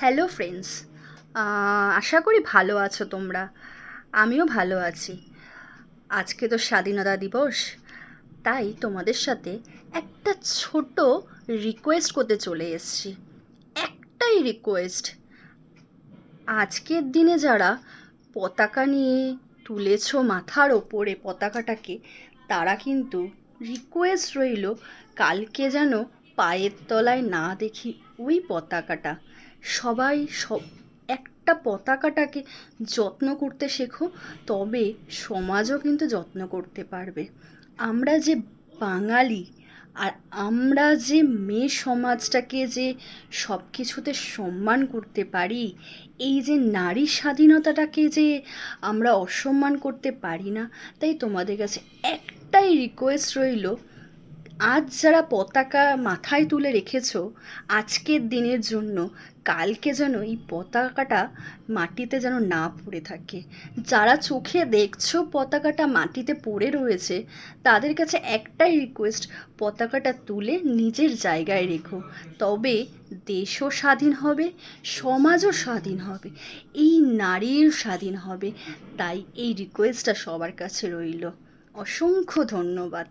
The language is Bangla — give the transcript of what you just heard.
হ্যালো ফ্রেন্ডস আশা করি ভালো আছো তোমরা। আমিও ভালো আছি। আজকে তো স্বাধীনতা দিবস। তাই তোমাদের সাথে একটা ছোট রিকোয়েস্ট করতে চলে এসেছি। একটাই রিকোয়েস্ট আজকের দিনে যারা পতাকা নিয়ে তুলেছ মাথার ওপরে পতাকাটাকে, তারা কিন্তু রিকোয়েস্ট রইল, কালকে যেন পায়ের তলায় না দেখি ওই পতাকাটা। সবাই সব, একটা পতাকাটাকে যত্ন করতে শেখো, তবে সমাজও কিন্তু যত্ন করতে পারবে। আমরা যে বাঙালি আর আমরা যে মেয়ে সমাজটাকে যে সব কিছুতে সম্মান করতে পারি, এই যে নারী স্বাধীনতাটাকে যে আমরা অসম্মান করতে পারি না, তাই তোমাদের কাছে একটাই রিকোয়েস্ট রইল আজ যারা পতাকা মাথায় তুলে রেখেছ, আজকের দিনের জন্য কালকে যেন এই পতাকাটা মাটিতে যেন না পড়ে থাকে। যারা চোখে দেখছ পতাকাটা মাটিতে পড়ে রয়েছে, তাদের কাছে একটাই রিকোয়েস্ট পতাকাটা তুলে নিজের জায়গায় রেখো। তবে দেশও স্বাধীন হবে, সমাজও স্বাধীন হবে, এই নারীর স্বাধীন হবে, তাই এই রিকোয়েস্টটা সবার কাছে রইল। অসংখ্য ধন্যবাদ।